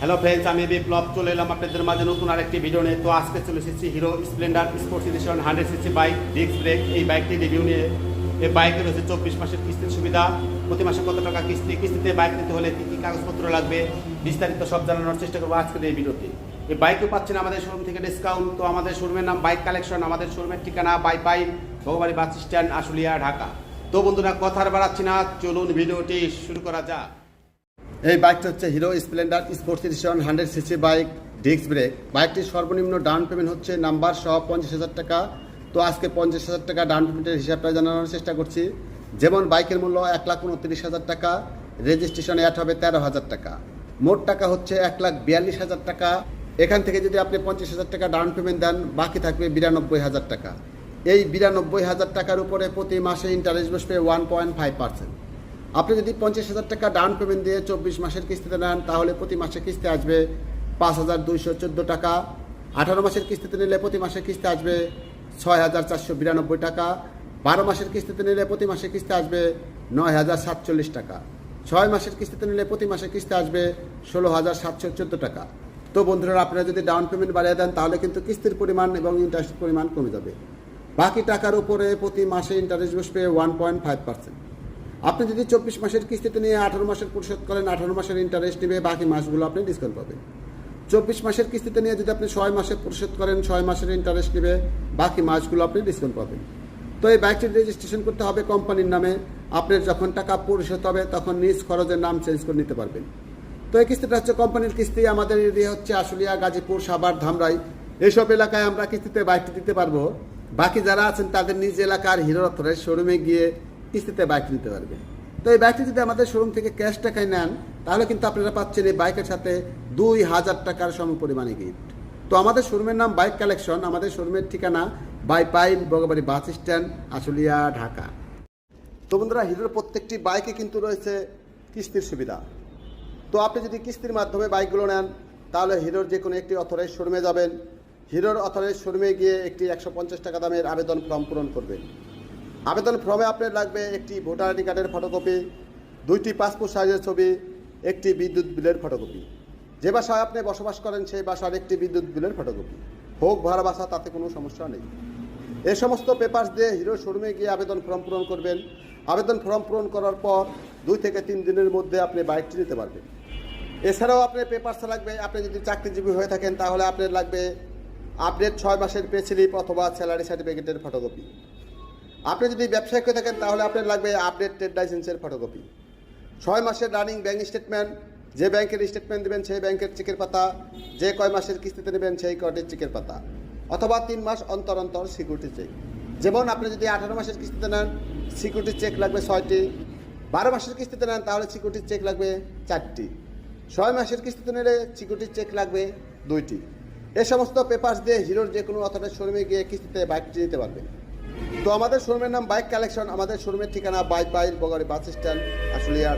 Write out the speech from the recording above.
Hello friends আমি বিপ্লব, চলে এলাম আপনাদের মাঝে নতুন আরেকটি ভিডিও নিয়ে। তো আজকে চলে এসেছি Hero Splendor sports edition hundred CC bike disc brake এই বাইকটি রিভিউ নিয়ে এই বাইকে রয়েছে চব্বিশ মাসের কিস্তির সুবিধা। প্রতি মাসে কত টাকা কিস্তি, কিস্তিতে বাইক নিতে হলে কী কী কাগজপত্র লাগবে, বিস্তারিত সব জানানোর চেষ্টা করব আজকের এই ভিডিওতে এই বাইকও পাচ্ছেন আমাদের শোরুম থেকে ডিসকাউন্ট তো আমাদের শোরুমের নাম বাইক কালেকশন আমাদের শোরুমের ঠিকানা by pi Bagbari bus stand Ashulia, Dhaka. তো বন্ধুরা কথা আর বাড়াচ্ছি না, চলুন ভিডিওটি শুরু করা যাক। এই বাইকটা হচ্ছে Hero Splendor sports edition hundred CC bike, disc brake. বাইকটির সর্বনিম্ন ডাউন পেমেন্ট হচ্ছে নাম্বার সহ পঞ্চাশ হাজার টাকা। তো আজকে পঞ্চাশ হাজার টাকা ডাউন পেমেন্টের হিসাবটা জানানোর চেষ্টা করছি। যেমন বাইকের মূল্য এক লাখ উনত্রিশ হাজার টাকা, রেজিস্ট্রেশন অ্যাড হবে তেরো হাজার টাকা। মোট টাকা হচ্ছে এক লাখ বিয়াল্লিশ হাজার টাকা। এখান থেকে যদি আপনি পঞ্চাশ হাজার টাকা ডাউন পেমেন্ট দেন, বাকি থাকবে বিরানব্বই হাজার টাকা। এই বিরানব্বই হাজার টাকার উপরে প্রতি মাসে ইন্টারেস্ট বসবে ওয়ান পয়েন্ট ফাইভ পার্সেন্ট আপনি যদি পঞ্চাশ হাজার টাকা ডাউন পেমেন্ট দিয়ে চব্বিশ মাসের কিস্তিতে নেন, তাহলে প্রতি মাসে কিস্তি আসবে পাঁচ হাজার দুইশো চোদ্দ টাকা। আঠারো মাসের কিস্তিতে নিলে প্রতি মাসে কিস্তি আসবে ছয় হাজার চারশো বিরানব্বই টাকা। বারো মাসের কিস্তিতে নিলে প্রতি মাসে কিস্তি আসবে নয় হাজার সাতচল্লিশ টাকা। ছয় মাসের কিস্তিতে নিলে প্রতি মাসে কিস্তি আসবে ষোলো হাজার সাতশো চোদ্দ টাকা। তো বন্ধুরা, আপনারা যদি ডাউন পেমেন্ট বাড়িয়ে দেন, তাহলে কিন্তু কিস্তির পরিমাণ এবং ইন্টারেস্টের পরিমাণ কমে যাবে। বাকি টাকার উপরে প্রতি মাসে ইন্টারেস্ট বসবে ওয়ান পয়েন্ট ফাইভ পার্সেন্ট আপনি যদি চব্বিশ মাসের কিস্তিতে নিয়ে আঠারো মাসের পরিশোধ করেন, আঠারো মাসের ইন্টারেস্ট নেবে বাকি মাসগুলো আপনি ডিসকাউন্ট পাবেন। চব্বিশ মাসের কিস্তিতে নিয়ে যদি আপনি ছয় মাসে পরিশোধ করেন, ছয় মাসের ইন্টারেস্ট নেবে বাকি মাসগুলো আপনি ডিসকাউন্ট পাবেন। তো এই বাইকটির রেজিস্ট্রেশন করতে হবে কোম্পানির নামে। আপনার যখন টাকা পরিশোধ হবে, তখন নিজ খরচের নাম চেঞ্জ করে নিতে পারবেন। তো এই কিস্তিটা হচ্ছে কোম্পানির কিস্তি। আমাদের এরিয়া হচ্ছে আশুলিয়া, গাজীপুর, সাভার, ধামরাই। এইসব এলাকায় আমরা কিস্তিতে বাইকটি দিতে পারব। বাকি যারা আছেন, তাদের নিজ এলাকার হিরো শোরুমে গিয়ে কিস্তিতে বাইক নিতে পারবে। তো এই বাইকটি যদি আমাদের শোরুম থেকে ক্যাশ টাকায় নেন, তাহলে কিন্তু আপনারা পাচ্ছেন এই বাইকের সাথে দুই হাজার টাকার সম পরিমাণে গিফট তো আমাদের শোরুমের নাম বাইক কালেকশন আমাদের শোরুমের ঠিকানা by pine Bagbari bus stand, Ashulia, Dhaka. তো বন্ধুরা, হিরোর প্রত্যেকটি বাইকে কিন্তু রয়েছে কিস্তির সুবিধা। তো আপনি যদি কিস্তির মাধ্যমে বাইকগুলো নেন, তাহলে হিরোর যে কোনো একটি অথরাইজ শোরুমে যাবেন। হিরোর অথরাইজ শোরুমে গিয়ে একটি একশো পঞ্চাশ টাকা দামের আবেদন ফর্ম পূরণ করবেন। আবেদন ফর্মে আপনার লাগবে একটি ভোটার আইডি কার্ডের ফটোকপি দুইটি পাসপোর্ট সাইজের ছবি, একটি বিদ্যুৎ বিলের ফটোকপি যে বাসায় আপনি বসবাস করেন, সেই বাসার একটি বিদ্যুৎ বিলের ফটোকপি হোক ভাড়া বাসা, তাতে কোনো সমস্যা নেই। এ সমস্ত পেপার্স দিয়ে হিরো শোরুমে গিয়ে আবেদন ফর্ম পূরণ করবেন। আবেদন ফর্ম পূরণ করার পর দুই থেকে তিন দিনের মধ্যে আপনি বাইকটি নিতে পারবেন। এছাড়াও আপনার পেপারস লাগবে, আপনি যদি চাকরিজীবী হয়ে থাকেন, তাহলে আপনার লাগবে আপডেট ছয় মাসের পে স্লিপ অথবা স্যালারি সার্টিফিকেটের ফটোকপি আপনি যদি ব্যবসায়িক হয়ে থাকেন, তাহলে আপনার লাগবে আপডেট ট্রেড লাইসেন্সের ফটোকপি ছয় মাসের রানিং ব্যাংক স্টেটমেন্ট যে ব্যাংকের স্টেটমেন্ট দেবেন, সেই ব্যাংকের চেকের পাতা, যে কয় মাসের কিস্তিতে নেবেন, সেই কয়টির চেকের পাতা, অথবা তিন মাস অন্তর অন্তর সিকিউরিটি চেক যেমন আপনি যদি আঠারো মাসের কিস্তিতে নেন সিকিউরিটি চেক লাগবে ছয়টি। বারো মাসের কিস্তিতে নেন, তাহলে সিকিউরিটি চেক লাগবে চারটি। ছয় মাসের কিস্তিতে নিলে সিকিউরিটি চেক লাগবে দুইটি। এ সমস্ত পেপার্স দিয়ে হিরোর যে কোনো অথবা শোরুমে গিয়ে কিস্তিতে বাইকটি নিতে পারবেন। তো আমাদের শোরুমের নাম বাইক কালেকশন, আমাদের শোরুমের ঠিকানা বাইক বাইক বগারি বাস স্ট্যান্ড আসলে ঢাকা।